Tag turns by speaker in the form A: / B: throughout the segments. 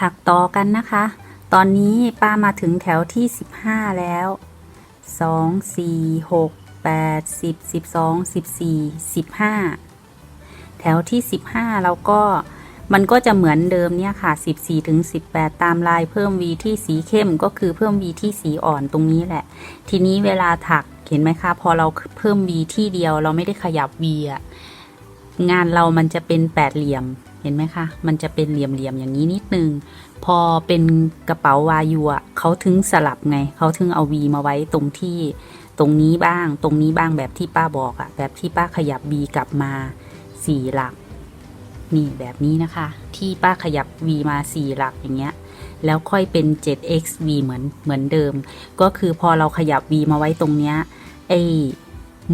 A: ถักต่อกันนะคะ ตอนนี้ป้ามาถึงแถวที่ 15 แล้ว 2 4 6 8 10 12 14 15 แถวที่ 15 เราก็มันก็จะเหมือนเดิมเนี่ยค่ะ 14ถึง18 ตามลายเพิ่ม V ที่สีเข้มก็คือเพิ่ม V ที่สีอ่อนตรงนี้แหละ ทีนี้เวลาถักเห็นไหมคะ พอเราเพิ่ม V ที่เดียวเราไม่ได้ขยับ V อะงานเรามันจะเป็นแปดเหลี่ยม ห็นไหมคะ มันจะเป็นเหลี่ยมๆอย่างนี้นิดนึง พอเป็นกระเป๋าวายูอะเขาถึงสลับไง เขาถึงเอา V มาไว้ตรงที่ตรงนี้บ้าง ตรงนี้บ้างแบบที่ป้าบอกอะแบบที่ป้าขยับ V กลับมาสี่หลัก นี่แบบนี้นะคะ ที่ป้าขยับ V มาสี่หลักอย่างเงี้ย แล้วค่อยเป็น 7xv เหมือนเหมือนเดิม ก็คือพอเราขยับ v มาไว้ตรงเนี้ยไอ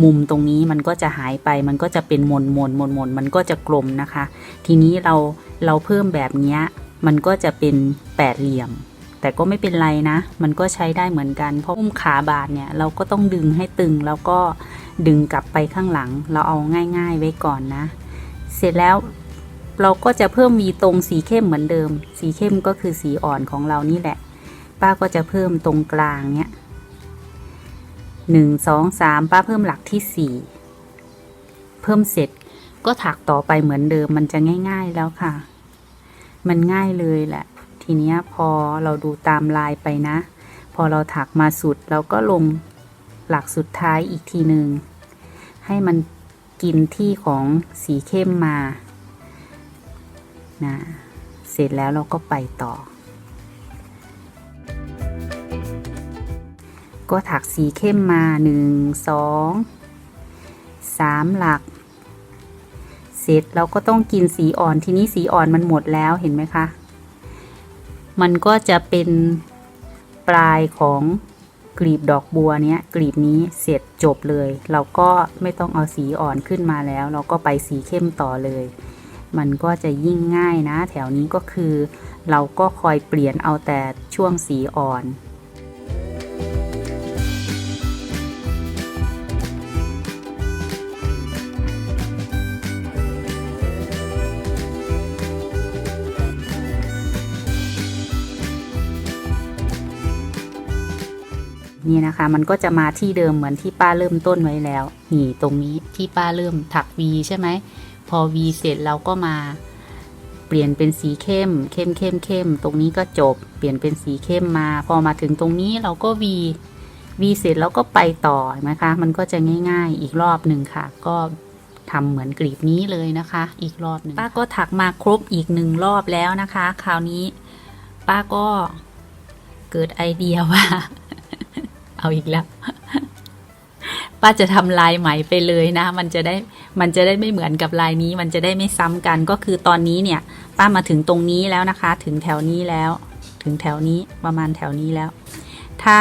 A: มุมตรงนี้มันก็จะหายไปมันก็จะเป็นมนมนมนมนมันก็จะกลมนะคะ ทีนี้เราเราเพิ่มแบบนี้มันก็จะเป็นแปดเหลี่ยม แต่ก็ไม่เป็นไรนะ มันก็ใช้ได้เหมือนกัน เพราะอุ้มขาบาดเนี่ยเราก็ต้องดึงให้ตึงแล้วก็ดึงกลับไปข้างหลัง เราเอาง่ายๆไว้ก่อนนะ เสร็จแล้วเราก็จะเพิ่มวีตรงสีเข้มเหมือนเดิม สีเข้มก็คือสีอ่อนของเรานี่แหละ ป้าก็จะเพิ่มตรงกลางเนี้ย หนึ่งสองสามป้าเพิ่มหลักที่สี่เพิ่มเสร็จก็ถักต่อไปเหมือนเดิมมันจะง่าย ๆแล้วค่ะ มันง่ายเลยแหละ ทีนี้พอเราดูตามลายไปนะ พอเราถักมาสุดเราก็ลงหลักสุดท้ายอีกทีหนึ่งให้มันกินที่ของสีเข้มมานะเสร็จแล้วเราก็ไปต่อ ก็ถักสีเข้มมาหนึ่งสองสามหลัก เสร็จเราก็ต้องกินสีอ่อนทีนี้สีอ่อนมันหมดแล้วเห็นไหมคะ มันก็จะเป็นปลายของกลีบดอกบัวเนี้ยกลีบนี้เสร็จจบเลย เราก็ไม่ต้องเอาสีอ่อนขึ้นมาแล้ว เราก็ไปสีเข้มต่อเลย มันก็จะยิ่งง่ายนะ แถวนี้ก็คือ เราก็คอยเปลี่ยนเอาแต่ช่วงสีอ่อน นี่นะคะ มันก็จะมาที่เดิมเหมือนที่ป้าเริ่มต้นไว้แล้ว นี่ตรงนี้ที่ป้าเริ่มถัก V ใช่ไหม พอ V เสร็จเราก็มาเปลี่ยนเป็นสีเข้ม เข้มเข้มเข้ม ตรงนี้ก็จบ เปลี่ยนเป็นสีเข้มมา พอมาถึงตรงนี้เราก็ V V เสร็จแล้วก็ไปต่อนไหมคะ มันก็จะง่าย ๆ อีกรอบหนึ่งค่ะ ก็ทำเหมือนกลีบนี้เลยนะคะ อีกรอบหนึ่งป้าก็ถักมาครบอีกหนึ่งรอบแล้วนะคะ คราวนี้ป้าก็เกิดไอเดียว่า เอาอีกแล้ว ป้าจะทำลายใหม่ไปเลยนะ มันจะได้มันจะได้ไม่เหมือนกับลายนี้ มันจะได้ไม่ซ้ำกันก็คือตอนนี้เนี่ย ป้ามาถึงตรงนี้แล้วนะคะ ถึงแถวนี้แล้ว ถึงแถวนี้ประมาณแถวนี้แล้ว ถ้า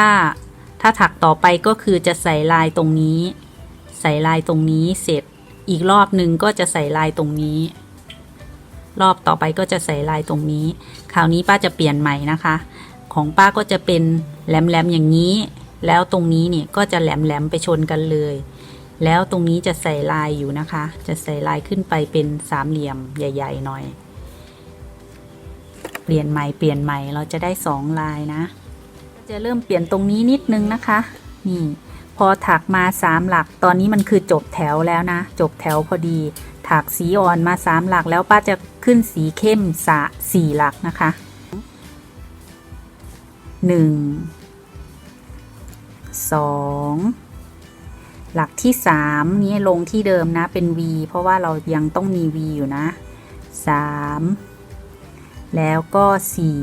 A: ถ้าถักต่อไปก็คือจะใส่ลายตรงนี้ ใส่ลายตรงนี้เสร็จอีกรอบหนึ่งก็จะใส่ลายตรงนี้ รอบต่อไปก็จะใส่ลายตรงนี้ คราวนี้ป้าจะเปลี่ยนใหม่นะคะ ของป้าก็จะเป็นแหลมๆอย่างนี้ แล้วตรงนี้เนี่ยก็จะแหลมๆไปชนกันเลย แล้วตรงนี้จะใส่ลายอยู่นะคะ จะใส่ลายขึ้นไปเป็นสามเหลี่ยมใหญ่ ๆ หน่อย เปลี่ยนใหม่เปลี่ยนใหม่เราจะได้สองลายนะ จะเริ่มเปลี่ยนตรงนี้นิดนึงนะคะ นี่พอถักมาสามหลัก ตอนนี้มันคือจบแถวแล้วนะ จบแถวพอดี ถักสีอ่อนมาสามหลักแล้วป้าจะขึ้นสีเข้มสะสี่หลักนะคะหนึ่ง สองหลักที่สามนี้ลงที่เดิมนะเป็น V เพราะว่าเรายังต้องมี V อยู่นะสามแล้วก็สี่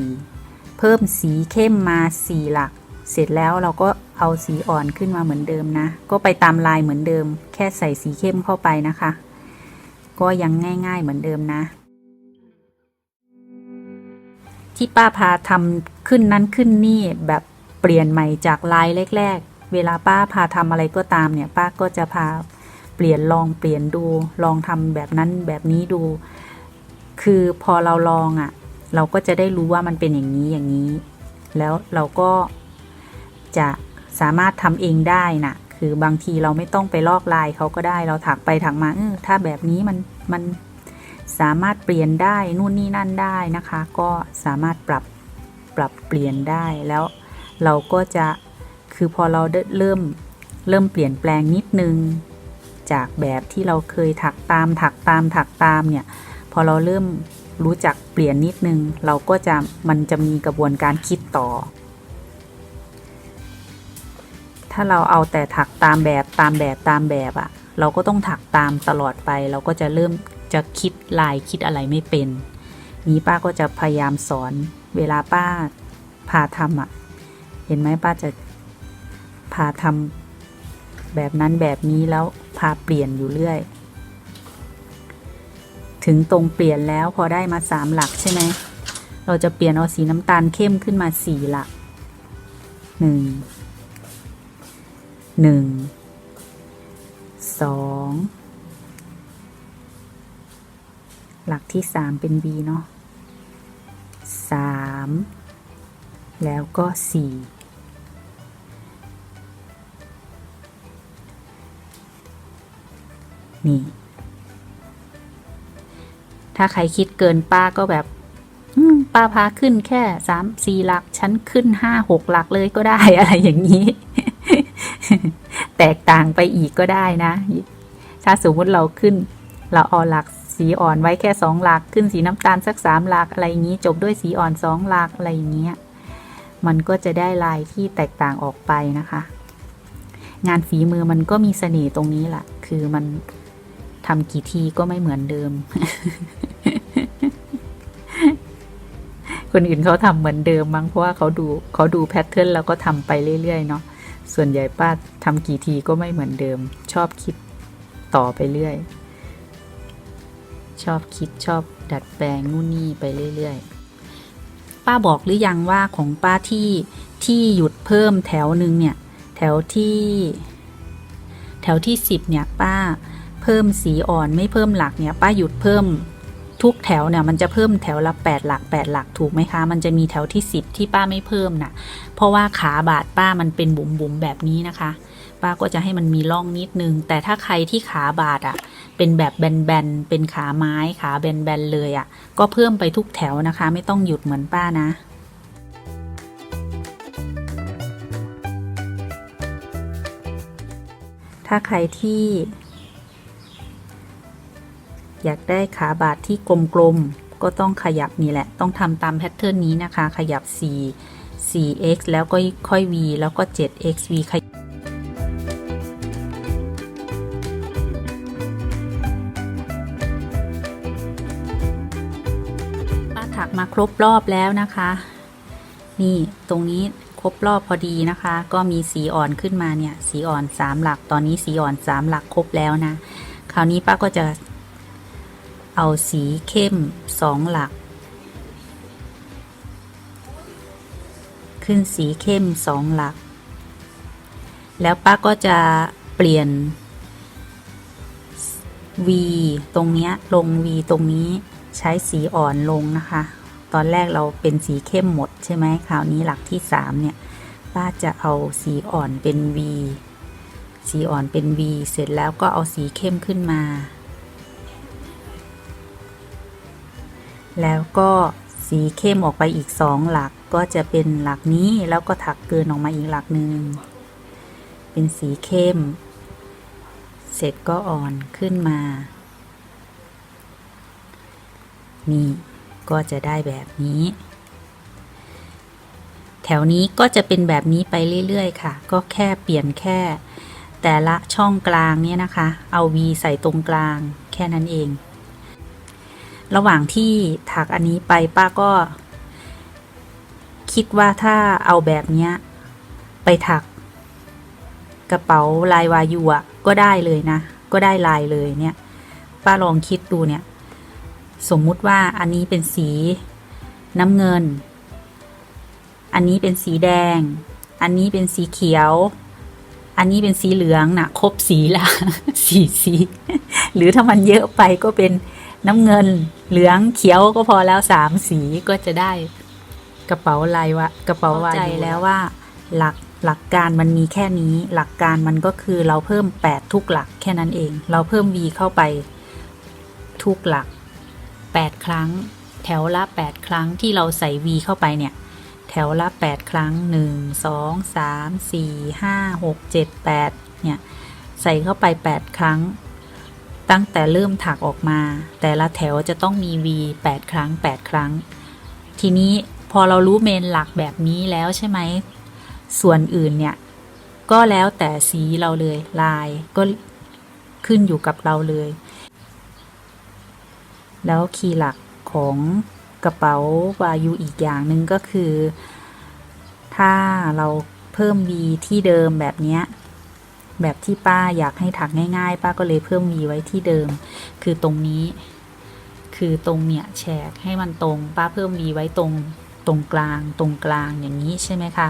A: เพิ่มสีเข้มมาสี่หลัก เสร็จแล้วเราก็เอาสีอ่อนขึ้นมาเหมือนเดิมนะ ก็ไปตามลายเหมือนเดิม แค่ใส่สีเข้มเข้าไปนะคะ ก็ยังง่าย ๆเหมือนเดิมนะ ที่ป้าพาทำขึ้นนั้นขึ้นนี่แบบเปลี่ยนใหม่จากลายแรก เวลาป้าพาทำอะไรก็ตามเนี่ย ป้าก็จะพาเปลี่ยนลองเปลี่ยนดู ลองทำแบบนั้นแบบนี้ดู คือพอเราลองอะ่ะ เราก็จะได้รู้ว่ามันเป็นอย่างนี้อย่างนี้ แล้วเราก็จะสามารถทำเองได้น่ะ คือบางทีเราไม่ต้องไปลอกลายเขาก็ได้ เราถักไปถักมาเออถ้าแบบนี้มันมันสามารถเปลี่ยนได้นู่นนี่นั่นได้นะคะ ก็สามารถปรับปรับเปลี่ยนได้แล้วเราก็จะ คือพอเราเริ่มเริ่มเปลี่ยนแปลงนิดนึง จากแบบที่เราเคยถักตามถักตามถักตามเนี่ย พอเราเริ่มรู้จักเปลี่ยนนิดนึง เราก็จะมันจะมีกระบวนการคิดต่อ ถ้าเราเอาแต่ถักตามแบบตามแบบตามแบบอะเราก็ต้องถักตามตลอดไป เราก็จะเริ่มจะคิดลายคิดอะไรไม่เป็น นี้ป้าก็จะพยายามสอน เวลาป้าพาทำอะ เห็นไหมป้าจะ พาทำแบบนั้นแบบนี้แล้วพาเปลี่ยนอยู่เรื่อย ถึงตรงเปลี่ยนแล้วพอได้มาสามหลักใช่ไหมเราจะเปลี่ยนเอาสีน้ำตาลเข้มขึ้นมาสี่หลักหนึ่งหนึ่งสองหลักที่สามเป็น B เนาะสามแล้วก็สี่ นี่ ถ้าใครคิดเกินป้าก็แบบป้าพาขึ้นแค่สามสี่หลักฉันขึ้นห้าหกหลักเลยก็ได้อะไรอย่างนี้ แตกต่างไปอีกก็ได้นะ ถ้าสมมติเราขึ้น เราเอาหลักสีอ่อนไว้แค่สองหลัก ขึ้นสีน้ำตาลสักสามหลักอะไรอย่างนี้ จบด้วยสีอ่อนสองหลักอะไรอย่างเงี้ย มันก็จะได้ลายที่แตกต่างออกไปนะคะ งานฝีมือมันก็มีเสน่ห์ตรงนี้แหละคือมัน ทำกี่ทีก็ไม่เหมือนเดิม คนอื่นเขาทำเหมือนเดิมมั้งเพราะว่าเขาดูเขาดูแพทเทิร์นแล้วก็ทำไปเรื่อยๆเนาะส่วนใหญ่ป้าทำกี่ทีก็ไม่เหมือนเดิม ชอบคิดต่อไปเรื่อย ชอบคิดชอบดัดแปลงนู่นนี่ไปเรื่อยๆ ป้าบอกหรือยังว่าของป้าที่ที่หยุดเพิ่มแถวหนึ่งเนี่ย แถวที่ แถวที่สิบเนี่ยป้า เพิ่มสีอ่อนไม่เพิ่มหลักเนี่ยป้าหยุดเพิ่มทุกแถวเนี่ยมันจะเพิ่มแถวละแปดหลักแปดหลักถูกไหมคะ มันจะมีแถวที่สิบที่ป้าไม่เพิ่มน่ะ เพราะว่าขาบาดป้ามันเป็นบุ๋มๆแบบนี้นะคะ ป้าก็จะให้มันมีร่องนิดนึง แต่ถ้าใครที่ขาบาดอะ่ะ เป็นแบบแบนๆ เป็นขาไม้ขาแบนๆเลยอะ่ะ ก็เพิ่มไปทุกแถวนะคะ ไม่ต้องหยุดเหมือนป้านะถ้าใครที่ อยากได้ขาบาดที่กลมๆก็ต้องขยับนี่แหละ ต้องทำตามแพทเทิร์นนี้นะคะ ขยับ 4 4x แล้วก็ค่อย v แล้วก็ 7x v ขยับป้าถักมาครบรอบแล้วนะคะ นี่ตรงนี้ครบรอบพอดีนะคะ ก็มีสีอ่อนขึ้นมาเนี่ย สีอ่อนสามหลัก ตอนนี้สีอ่อนสามหลักครบแล้วนะ คราวนี้ป้าก็จะ เอาสีเข้มสองหลัก ขึ้นสีเข้มสองหลัก แล้วป้าก็จะเปลี่ยน V ตรงเนี้ยลง V ตรงนี้ใช้สีอ่อนลงนะคะ ตอนแรกเราเป็นสีเข้มหมดใช่ไหมคราวนี้หลักที่สามเนี่ย ป้าจะเอาสีอ่อนเป็น V สีอ่อนเป็น V เสร็จแล้วก็เอาสีเข้มขึ้นมา แล้วก็สีเข้มออกไปอีกสองหลักก็จะเป็นหลักนี้แล้วก็ถักเกินออกมาอีกหลักหนึ่งเป็นสีเข้ม เสร็จก็อ่อนขึ้นมา นี่ก็จะได้แบบนี้ แถวนี้ก็จะเป็นแบบนี้ไปเรื่อยๆ ค่ะ ก็แค่เปลี่ยนแค่ แต่ละช่องกลางเนี่ยนะคะ เอา V ใส่ตรงกลางแค่นั้นเอง ระหว่างที่ถักอันนี้ไปป้าก็ คิดว่าถ้าเอาแบบเนี้ย ไปถัก กระเป๋าลายวายูอะก็ได้เลยนะ ก็ได้ลายเลยเนี่ย ป้าลองคิดดูเนี่ย สมมุติว่าอันนี้เป็นสีน้ำเงิน อันนี้เป็นสีแดง อันนี้เป็นสีเขียว อันนี้เป็นสีเหลืองนะครบสีละ สีสี หรือถ้ามันเยอะไปก็เป็น น้ำเงิน เหลืองเขียวก็พอแล้วสามสีก็จะได้กระเป๋าลายวะกระเป๋าวาใจแล้วว่า หลักหลักการมันมีแค่นี้ หลักการมันก็คือเราเพิ่ม 8 ทุกหลักแค่นั้นเอง เราเพิ่ม v เข้าไปทุกหลัก 8 ครั้ง แถวละ 8 ครั้งที่เราใส่ V เข้าไปเนี่ย แถวละ 8 ครั้ง 1 2 3 4 5 6 7 8เนี่ยใส่เข้าไป 8 ครั้ง ตั้งแต่เริ่มถักออกมา แต่ละแถวจะต้องมี V 8 ครั้ง 8 ครั้ง ทีนี้พอเรารู้เมนหลักแบบนี้แล้วใช่ไหม ส่วนอื่นเนี่ย ก็แล้วแต่สีเราเลยลายก็ขึ้นอยู่กับเราเลย แล้วคีย์หลักของกระเป๋าวายูอีกอย่างหนึ่งก็คือ ถ้าเราเพิ่ม V ที่เดิมแบบนี้ แบบที่ป้าอยากให้ถักง่ายๆ ป้าก็เลยเพิ่ม V ไว้ที่เดิม คือตรงนี้ คือตรงเนี่ยแฉกให้มันตรง ป้าเพิ่ม V ไว้ตรงตรงกลาง ตรงกลางอย่างนี้ใช่ไหมคะ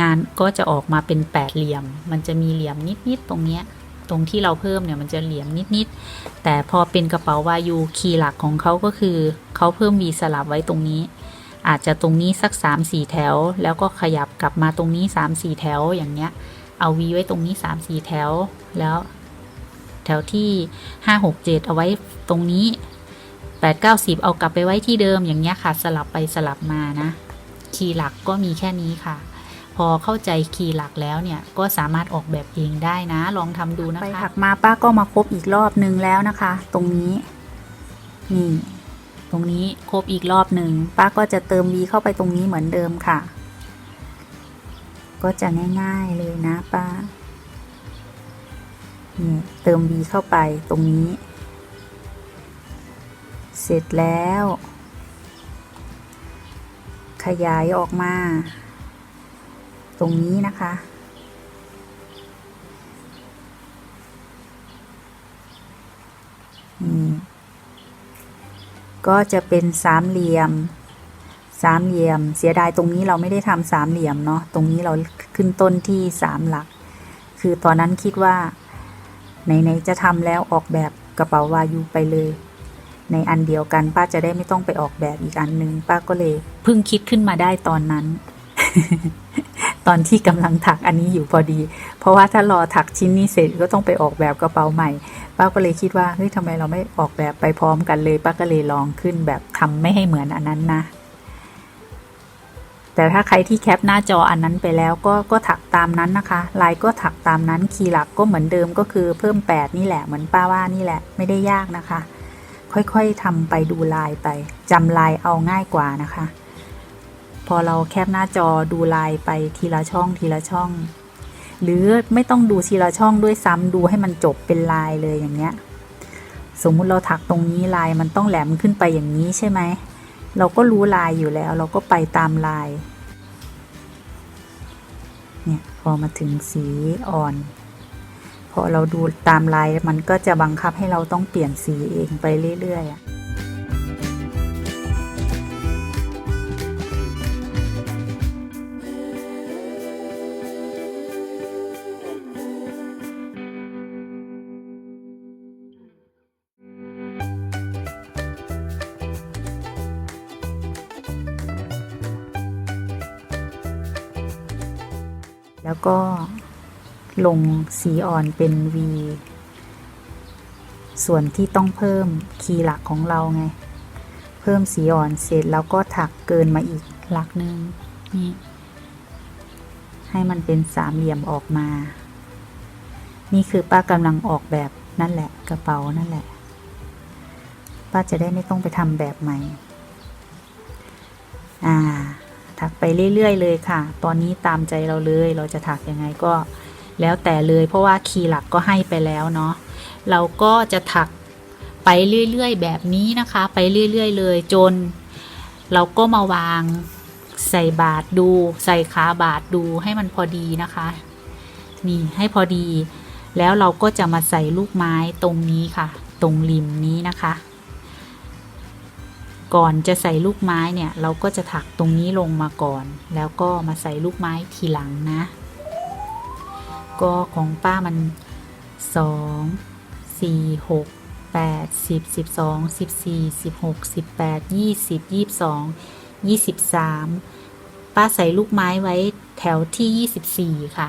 A: งานก็จะออกมาเป็นแปดเหลี่ยม มันจะมีเหลี่ยมนิดๆตรงเนี้ยตรงที่เราเพิ่มเนี่ยมันจะเหลี่ยมนิดๆ แต่พอเป็นกระเป๋าวายูคีย์หลักของเขาก็คือเขาเพิ่ม V สลับไว้ตรงนี้ อาจจะตรงนี้สัก 3 4 แถว แล้วก็ขยับกลับมาตรงนี้ 3 4 แถวอย่างเนี้ย เอา V ไว้ตรงนี้ 3 4 แถว แล้ว แถวที่ 5 6 7 เอาไว้ตรงนี้ 8 9 10 เอากลับไปไว้ที่เดิมอย่างเงี้ยค่ะ สลับไปสลับมานะ คีย์หลักก็มีแค่นี้ค่ะ พอเข้าใจคีย์หลักแล้วเนี่ย ก็สามารถออกแบบเองได้นะ ลองทำดูนะคะ ไปถักมาป้าก็มาครบอีกรอบนึงแล้วนะคะ ตรงนี้นี่ตรงนี้ครบอีกรอบหนึ่งป้าก็จะเติม V เข้าไปตรงนี้เหมือนเดิมค่ะ ก็จะง่ายๆเลยนะป้านี่เติม V เข้าไปตรงนี้ เสร็จแล้ว ขยายออกมา ตรงนี้นะคะ นี่ ก็จะเป็นสามเหลี่ยม สามเหลี่ยม เสียดายตรงนี้เราไม่ได้ทำสามเหลี่ยมเนาะตรงนี้เราขึ้นต้นที่สามหลัก คือตอนนั้นคิดว่าไหนๆจะทำแล้วออกแบบกระเป๋าวายูไปเลย ในอันเดียวกันป้าจะได้ไม่ต้องไปออกแบบอีกอันนึง ป้าก็เลยเพิ่งคิดขึ้นมาได้ตอนนั้น ตอนที่กำลังถักอันนี้อยู่พอดี เพราะว่าถ้ารอถักชิ้นนี้เสร็จก็ต้องไปออกแบบกระเป๋าใหม่ ป้าก็เลยคิดว่าเฮ้ยทำไมเราไม่ออกแบบไปพร้อมกันเลย ป้าก็เลยลองขึ้นแบบทำไม่ให้เหมือนอันนั้นนะ แต่ถ้าใครที่แคปหน้าจออันนั้นไปแล้วก็ก็ถักตามนั้นนะคะลายก็ถักตามนั้นคีย์หลักก็เหมือนเดิมก็คือเพิ่ม 8 นี่แหละเหมือนป้าว่านี่แหละไม่ได้ยากนะคะ ค่อยๆทำไปดูลายไปจำลายเอาง่ายกว่านะคะ พอเราแคปหน้าจอดูลายไปทีละช่องทีละช่อง หรือไม่ต้องดูทีละช่องด้วยซ้ำดูให้มันจบเป็นลายเลยอย่างเงี้ย สมมุติเราถักตรงนี้ลายมันต้องแหลมขึ้นไปอย่างนี้ใช่ไหม เราก็รู้ลายอยู่แล้ว เราก็ไปตามลาย เนี่ยพอมาถึงสีอ่อน พอเราดูตามลายมันก็จะบังคับให้เราต้องเปลี่ยนสีเองไปเรื่อยๆ แล้วก็ลงสีอ่อนเป็น V ส่วนที่ต้องเพิ่มคีย์หลักของเราไง เพิ่มสีอ่อนเสร็จแล้วก็ถักเกินมาอีกหลักหนึ่งนี่ให้มันเป็นสามเหลี่ยมออกมา นี่คือป้ากำลังออกแบบนั่นแหละกระเป๋านั่นแหละ ป้าจะได้ไม่ต้องไปทำแบบใหม่ อ่า กไปเรื่อยๆเลยค่ะ ตอนนี้ตามใจเราเลย เราจะถักยังไงก็ แล้วแต่เลยเพราะว่าคีย์หลักก็ให้ไปแล้วเนาะ เราก็จะถักไปเรื่อยๆแบบนี้นะคะ ไปเรื่อยๆเลยจน เราก็มาวางใส่บาทดู ใส่ขาบาทดูให้มันพอดีนะคะ นี่ให้พอดี แล้วเราก็จะมาใส่ลูกไม้ตรงนี้ค่ะ ตรงริมนี้นะคะ ก่อนจะใส่ลูกไม้เนี่ยเราก็จะถักตรงนี้ลงมาก่อน แล้วก็มาใส่ลูกไม้ทีหลังนะ ก็ของป้ามันสองสี่หกแปดสิบสิบสองสิบสี่สิบหกสิบแปดยี่สิบยี่สิบสองยี่สิบสามป้าใส่ลูกไม้ไว้แถวที่ยี่สิบสี่ค่ะ